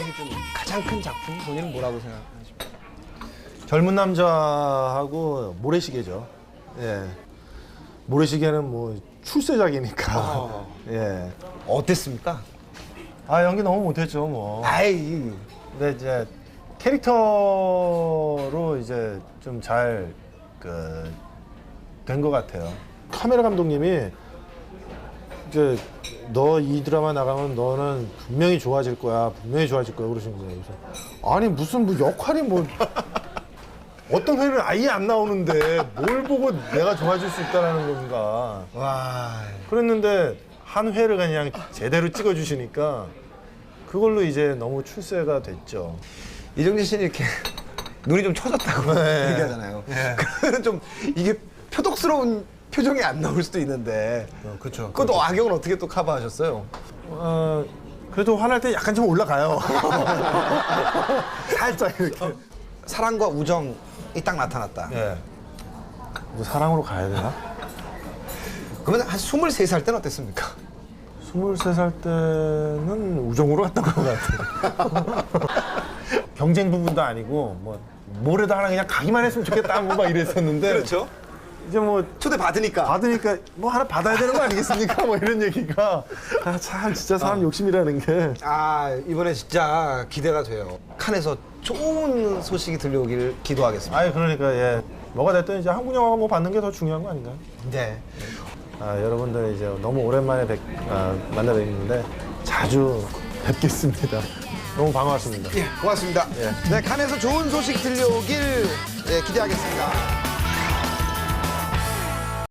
해준 가장 큰 작품 본인은 뭐라고 생각하십니까? 젊은 남자하고 모래시계죠. 예. 모래시계는 뭐 출세작이니까. 어. 예. 어땠습니까? 아 연기 너무 못했죠 뭐. 아이 근데 이제 캐릭터로 이제 좀 잘 그 된 것 같아요. 카메라 감독님이 이제 너 이 드라마 나가면 너는 분명히 좋아질 거야, 분명히 좋아질 거야 그러시는 거예요. 그래서 아니 무슨 뭐 역할이 뭐 어떤 회는 아예 안 나오는데 뭘 보고 내가 좋아질 수 있다라는 건가. 와 그랬는데 한 회를 그냥 제대로 찍어주시니까 그걸로 이제 너무 출세가 됐죠. 이정재 씨는 이렇게 눈이 좀 처졌다고 네. 얘기하잖아요. 그러면 좀 이게 표독스러운 표정이 안 나올 수도 있는데 그렇죠. 그것도 악역은 어떻게 또 커버하셨어요? 어, 그래도 화날 때 약간 좀 올라가요. 살짝 이렇게. 사랑과 우정이 딱 나타났다. 예. 뭐 사랑으로 가야 되나? 그러면 한 23살 때는 어땠습니까? 23살 때는 우정으로 갔던 것 같아요. 경쟁 부분도 아니고 뭐 뭐래도 하나 그냥 가기만 했으면 좋겠다 뭐 막 이랬었는데 그렇죠. 이제 뭐 초대 받으니까. 받으니까 뭐 하나 받아야 되는 거 아니겠습니까? 뭐 이런 얘기가 아, 참 진짜 사람 욕심이라는 게 아 이번에 진짜 기대가 돼요. 칸에서 좋은 소식이 들려오길 기도하겠습니다. 아예 그러니까 예 뭐가 됐든 이제 한국 영화가 뭐 받는 게 더 중요한 거 아닌가요? 네. 아, 여러분들 이제 너무 오랜만에 뵙, 아, 만나 뵙는데 자주 뵙겠습니다. 너무 반가웠습니다. 예, 고맙습니다. 네, 칸에서 좋은 소식 들려오길 네, 기대하겠습니다.